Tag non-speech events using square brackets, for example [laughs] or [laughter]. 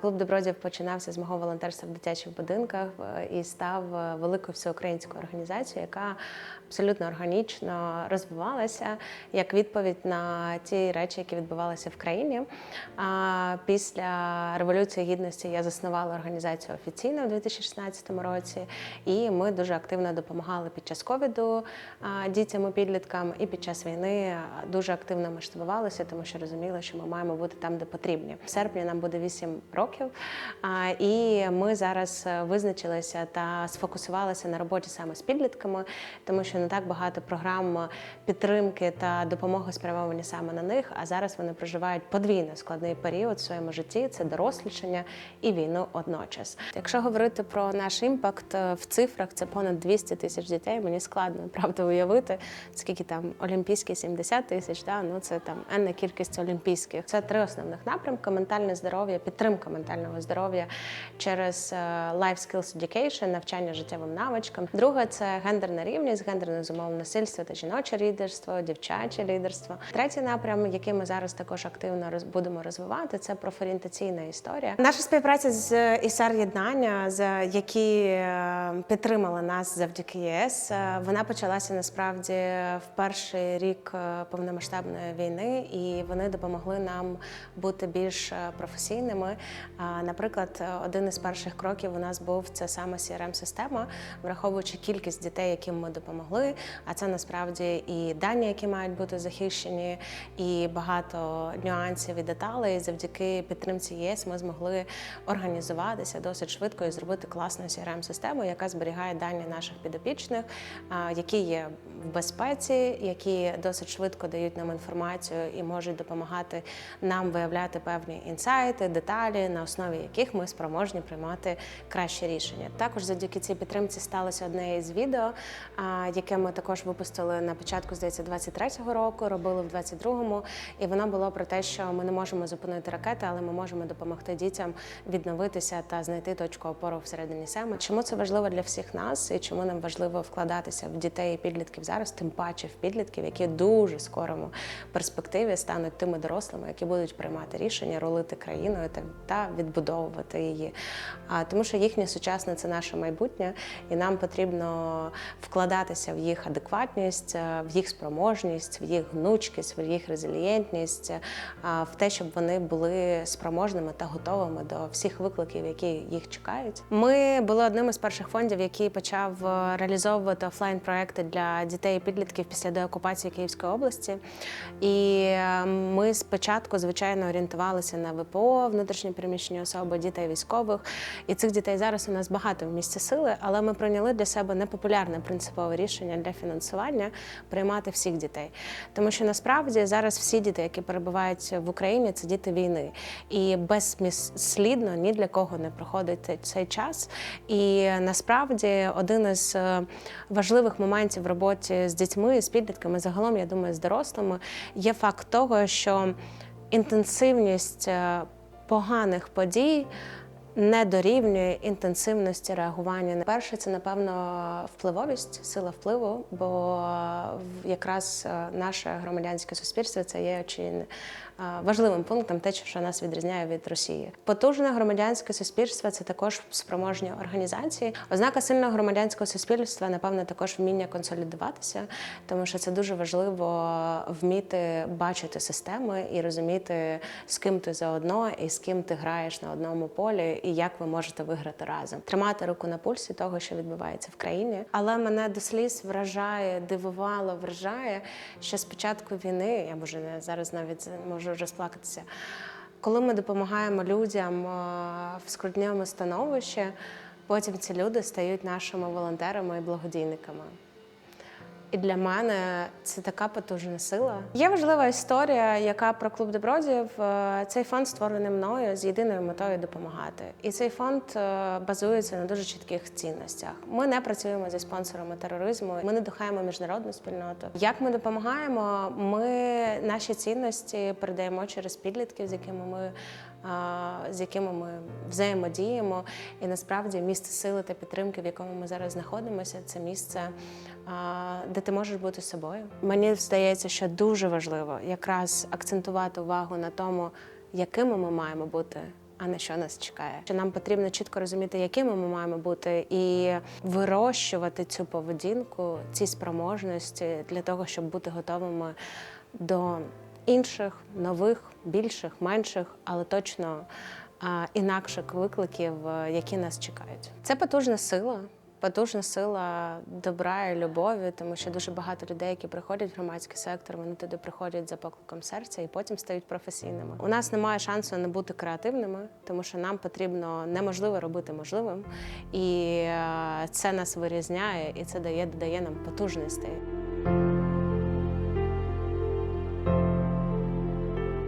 Клуб добродіїв починався з мого волонтерства в дитячих будинках е, і став е, великою всеукраїнською організацією, яка абсолютно органічно розвивалася як відповідь на ті речі, які відбувалися в країні. А після революції гідності я заснувала організацію офіційно в 2016 році, і ми дуже активно допомагали під час ковіду дітям і підліткам, і під час війни дуже активно масштабувалися, тому що розуміли, що ми маємо бути там, де потрібні. В серпні нам буде 8 років, а, і ми зараз е, визначилися та сфокусувалися на роботі саме з підлітками, тому що не так багато програм підтримки та допомоги спрямовані саме на них. А зараз вони проживають подвійно складний період в своєму житті це дорослішання і війну одночас. Якщо говорити про наш імпакт е, в цифрах, це понад 200 тисяч дітей. Мені складно [laughs] правда уявити, скільки там олімпійські 70 тисяч. Да? Ну це там енна кількість олімпійських. Це три основних напрямки: ментальне здоров'я, підтримка ментального здоров'я через е, Life Skills Education, навчання життєвим навичкам. Друге це гендерна рівність, гендерне зумовлене насильство та жіноче лідерство, дівчаче лідерство. Третій напрям, який ми зараз також активно будемо розвивати, це профорієнтаційна історія. Наша співпраця з ІСАР єднання, які е, підтримали нас завдяки ЄС. е, Вона почалася насправді в перший рік е, повномасштабної війни, і вони допомогли нам бути більш е, професійними. Наприклад, один із перших кроків у нас був це саме crm система враховуючи кількість дітей, яким ми допомогли. А це насправді і дані, які мають бути захищені, і багато нюансів і деталей. Завдяки підтримці ЄС ми змогли організуватися досить швидко і зробити класну crm систему яка зберігає дані наших підопічних, які є в безпеці, які досить швидко дають нам інформацію і можуть допомагати нам виявляти певні інсайти, деталі, на основі яких ми спроможні приймати кращі рішення. Також завдяки цій підтримці сталося одне із відео, яке ми також випустили на початку, здається, 23-го року, робили в 22-му, і воно було про те, що ми не можемо зупинити ракети, але ми можемо допомогти дітям відновитися та знайти точку опору всередині себе. Чому це важливо для всіх нас, і чому нам важливо вкладатися в дітей і підлітків зараз, тим паче в підлітків, які дуже скорому перспективі стануть тими дорослими, які будуть приймати рішення, рулити країною та, відбудовувати її. Тому, що їхнє сучасне це наше майбутнє, і нам потрібно вкладатися в їх адекватність, е, в їх спроможність, в їх гнучкість, в їх резилієнтність, е, в те, щоб вони були спроможними та готовими до всіх викликів, які їх чекають. Ми були одним із перших фондів, який почав е, реалізовувати офлайн проекти для дітей і підлітків після деокупації Київської області. І ми спочатку, звичайно, орієнтувалися на ВПО, внутрішньо переміщені особи, дітей військових. І цих дітей зараз у нас багато в місці сили, але ми прийняли для себе непопулярне принципове рішення для фінансування приймати всіх дітей. Тому що насправді зараз всі діти, які перебувають в Україні, це діти війни. І безслідно ні для кого не проходить цей час. І насправді один із е, важливих моментів в роботі з дітьми, з підлітками, загалом, я думаю, з дорослими, є факт того, що інтенсивність е, поганих подій. Не дорівнює інтенсивності реагування. Перше, це напевно впливовість, сила впливу, бо в- якраз е, наше громадянське суспільство це є чи не, е, важливим пунктом, те, що нас відрізняє від Росії. Потужне громадянське суспільство це також спроможні організації. Ознака сильного громадянського суспільства, напевно, також вміння консолідуватися, тому що це дуже важливо вміти бачити системи і розуміти, з ким ти заодно і з ким ти граєш на одному полі, і як ви можете виграти разом. Тримати руку на пульсі того, що відбувається в країні. Але мене до сліз вражає, дивувало, вражає, що з початку війни, я може зараз навіть можу розплакатися. Коли ми допомагаємо людям е, в скрутньому становищі, потім ці люди стають нашими волонтерами і благодійниками. І для мене це така потужна сила. Є важлива історія, яка про клуб добродіїв. Е, Цей фонд створений мною з єдиною метою допомагати. І цей фонд е, базується на дуже чітких цінностях. Ми не працюємо зі спонсорами тероризму. Ми не духаємо міжнародну спільноту. Як ми допомагаємо? Ми наші цінності передаємо через підлітків, з якими ми з якими ми взаємодіємо. І насправді місце сили та підтримки, в якому ми зараз знаходимося, це місце, де ти можеш бути собою. Мені здається, що дуже важливо якраз акцентувати увагу на тому, якими ми маємо бути а на що нас чекає. Що нам потрібно чітко розуміти, якими ми маємо бути, і вирощувати цю поведінку, ці спроможності для того, щоб бути готовими до інших, нових, більших, менших, але точно інакших викликів, е, які нас чекають. Це потужна сила. Потужна сила добра і любові, тому що дуже багато людей, які приходять в громадський сектор, вони туди приходять за покликом серця і потім стають професійними. У нас немає шансу не бути креативними, тому що нам потрібно неможливе робити можливим, і е, це нас вирізняє, і це дає додає нам потужностей.